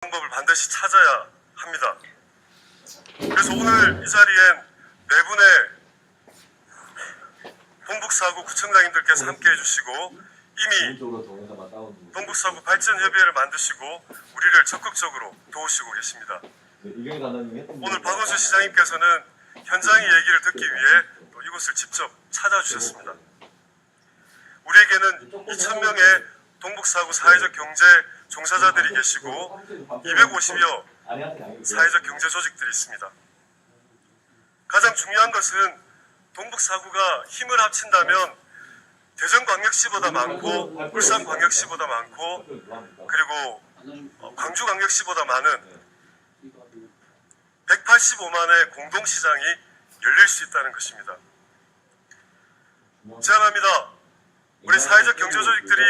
방법을 반드시 찾아야 합니다. 그래서 오늘 이 자리엔 네 분의 동북사구 구청장님들께서 함께 해주시고 이미. 동북사구 발전협의회를 만드시고 우리를 적극적으로 도우시고 계십니다. 오늘 거. 박원순 시장님께서는 현장의 얘기를 듣기 위해 또 이곳을 직접 찾아주셨습니다. 우리에게는 2,000명의 동북사구 사회적 경제 종사자들이 계시고 250여 아내한테 강의. 사회적 경제 조직들이 있습니다. 가장 중요한 것은 동북사구가 힘을 합친다면 대전광역시보다 많고 울산광역시보다 많고 그리고 어, 광주광역시보다 많은 185만의 공동시장이 열릴 수 있다는 것입니다. 제안합니다. 우리 사회적 경제 조직들이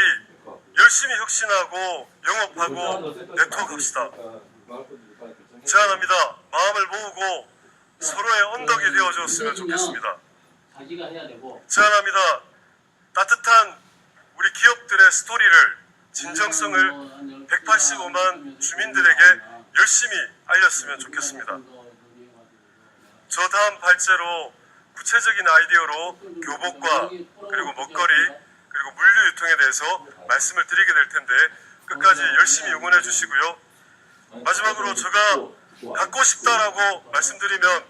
열심히 혁신하고 영업하고 네트워크합시다. 제안합니다. 마음을 모으고 서로의 언덕이 되어줬으면 좋겠습니다. 제안합니다. 따뜻한 우리 기업들의 스토리를 진정성을 185만 주민들에게 열심히 알렸으면 좋겠습니다. 저 다음 발제로 구체적인 아이디어로 교복과 그리고 먹거리 그리고 물류 유통에 대해서 말씀을 드리게 될 텐데 끝까지 열심히 응원해 주시고요. 마지막으로 제가 갖고 싶다라고 말씀드리면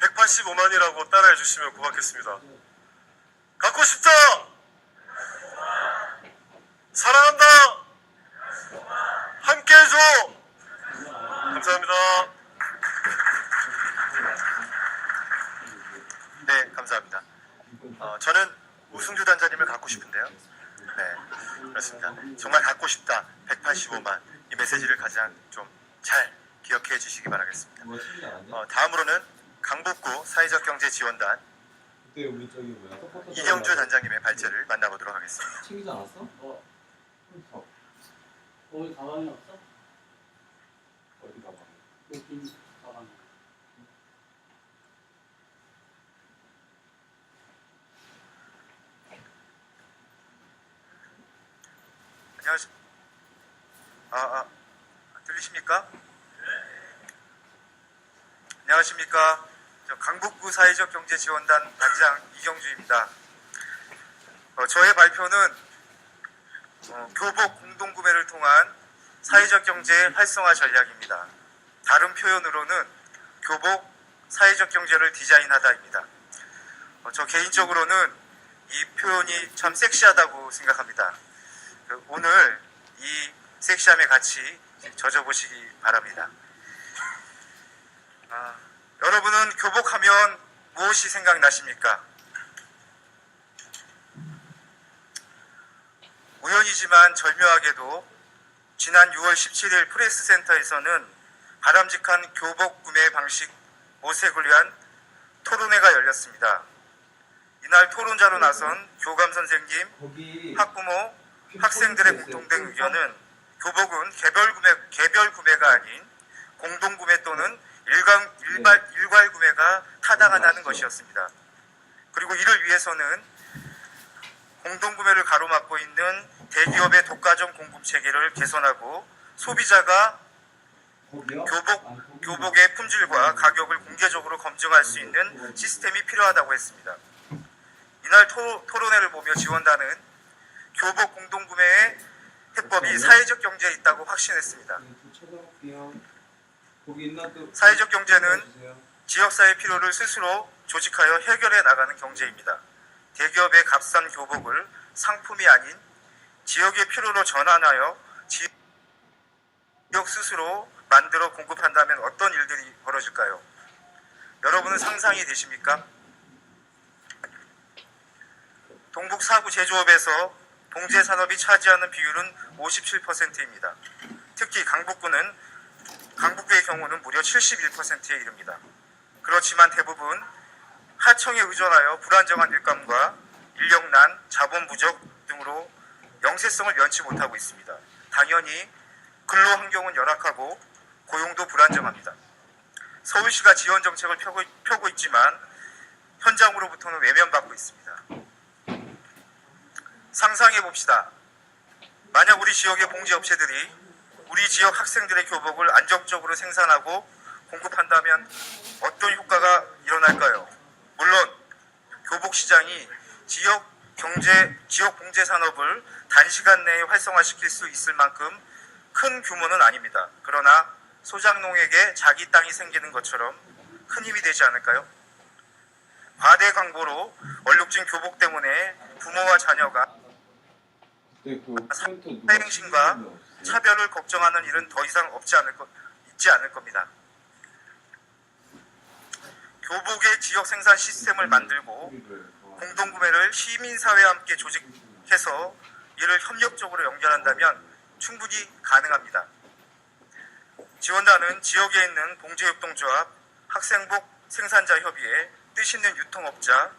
185만이라고 따라해 주시면 고맙겠습니다. 갖고 싶다! 사랑한다! 함께 해줘! 감사합니다. 네, 감사합니다. 어, 저는 우승주 단장님을 갖고 싶은데요. 네, 그렇습니다. 정말 갖고 싶다. 185만 이 메시지를 가장 좀 잘 기억해 주시기 바라겠습니다. 않았냐? 어, 다음으로는 강북구 사회적 경제 지원단 그때 우리 저기 뭐야? 서포터 이경주 단장님의 발제를 만나보도록 하겠습니다. 챙기지 않았어? 어, 어, 거기 가방이 없어? 어디 가봐. 여기 안녕하십. 아, 아, 들리십니까? 안녕하십니까? 저 강북구 사회적 경제 지원단 단장 이경주입니다. 어, 저의 발표는 어, 교복 공동 구매를 통한 사회적 경제 활성화 전략입니다. 다른 표현으로는 교복 사회적 경제를 디자인하다입니다. 어, 저 개인적으로는 이 표현이 참 섹시하다고 생각합니다. 그 오늘 이 섹시함에 같이 젖어보시기 바랍니다. 아, 여러분은 교복하면 무엇이 생각나십니까? 우연이지만 절묘하게도 지난 6월 17일 프레스 센터에서는 바람직한 교복 구매 방식 모색을 위한 토론회가 열렸습니다. 이날 토론자로 나선 교감 선생님, 학부모, 학생들의 공통된 의견은 교복은 개별 구매 개별 구매가 아닌 공동 구매 또는 일괄 일발 일괄 구매가 타당하다는 것이었습니다. 그리고 이를 위해서는 공동 구매를 가로막고 있는 대기업의 독과점 공급 체계를 개선하고 소비자가? 교복 아, 교복의 품질과 가격을 공개적으로 검증할 수 있는 시스템이 필요하다고 했습니다. 이날 토, 토론회를 보며 지원단은 교복 공동구매의 해법이 사회적 경제에 있다고 확신했습니다. 네, 또 사회적 경제는. 지역사회 필요를 스스로 조직하여 해결해 나가는 경제입니다. 대기업의 값싼 교복을 상품이 아닌 지역의 필요로 전환하여 지역 스스로 만들어 공급한다면 어떤 일들이 벌어질까요? 여러분은 상상이 되십니까? 동북 사구 제조업에서 봉제 산업이 차지하는 비율은 57%입니다. 특히 강북구는 강북구의 경우는 무려 71%에 이릅니다. 그렇지만 대부분 하청에 의존하여 불안정한 일감과 인력난, 자본 부족 등으로 영세성을 면치 못하고 있습니다. 당연히 근로 환경은 열악하고 고용도 불안정합니다. 서울시가 지원 정책을 펴고, 펴고 있지만 현장으로부터는 외면받고 있습니다. 상상해 봅시다. 만약 우리 지역의 봉제 업체들이 우리 지역 학생들의 교복을 안정적으로 생산하고 공급한다면 어떤 효과가 일어날까요? 물론 교복 시장이 지역 경제, 지역 봉제 산업을 단시간 내에 활성화시킬 수 있을 만큼 큰 규모는 아닙니다. 그러나 소장농에게 자기 땅이 생기는 것처럼 큰 힘이 되지 않을까요? 과대 광고로 얼룩진 교복 때문에 부모와 자녀가 그 때그 포인트 누가 사행신과 찍는 거 없어요? 차별을 걱정하는 일은 더 이상 없지 않을 것, 있지 않을 겁니다. 교복의 지역 생산 시스템을 만들고 공동구매를 시민사회와 함께 조직해서 이를 협력적으로 연결한다면 충분히 가능합니다. 지원단은 지역에 있는 봉제협동조합, 학생복 생산자 협의회, 뜻있는 유통업자,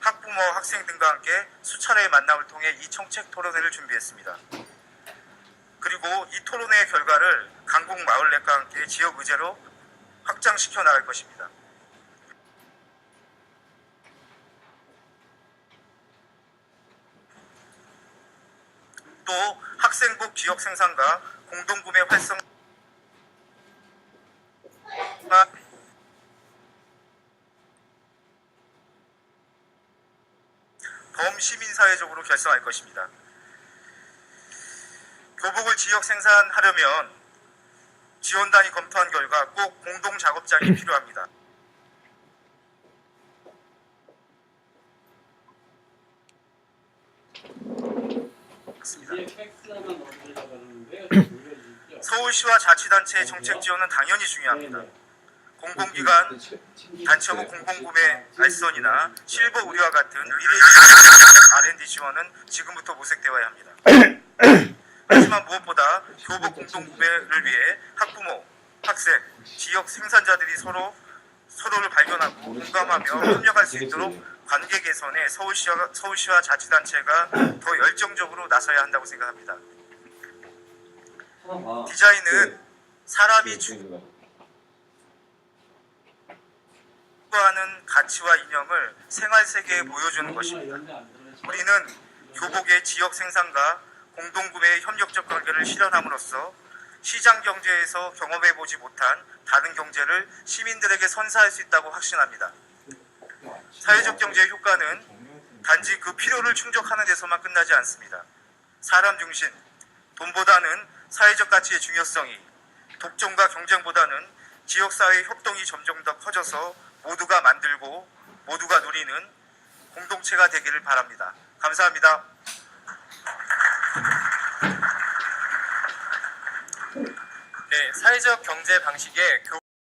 학부모, 학생 등과 함께 수차례의 만남을 통해 이 정책 토론회를 준비했습니다. 그리고 이 토론회의 결과를 강북 마을넷과 함께 지역 의제로 확장시켜 나갈 것입니다. 또 학생복 지역 생산과 공동구매 활성 범시민사회적으로 결성할 것입니다. 교복을 지역 생산하려면 지원단이 검토한 결과 꼭 공동 작업장이 필요합니다. 서울시와 자치단체의 정책 지원은 당연히 중요합니다. 공공기관, 단체고 때 공공구매 알선이나 실버 의료와 같은 의료진 R&D 지원은 지금부터 모색되어야 합니다. 하지만 무엇보다 교복 공동구매를 위해 학부모, 학생, 지역 생산자들이 서로 서로를 발견하고 공감하며 협력할 수 있도록 관계 개선에 서울시와, 서울시와 자치단체가 더 열정적으로 나서야 한다고 생각합니다. 하나가 디자인은 사람이 네, 네, 추구하는 가치와 이념을 생활 세계에 보여주는 것입니다. 우리는 교복의 지역 생산과 공동구매의 협력적 관계를 실현함으로써 시장 경제에서 경험해 보지 못한 다른 경제를 시민들에게 선사할 수 있다고 확신합니다. 사회적 경제의 효과는 단지 그 필요를 충족하는 데서만 끝나지 않습니다. 사람 중심, 돈보다는 사회적 가치의 중요성이, 독점과 경쟁보다는 지역사회의 협동이 점점 더 커져서 모두가 만들고 모두가 누리는 공동체가 되기를 바랍니다. 감사합니다. 네, 사회적 경제 방식에 교복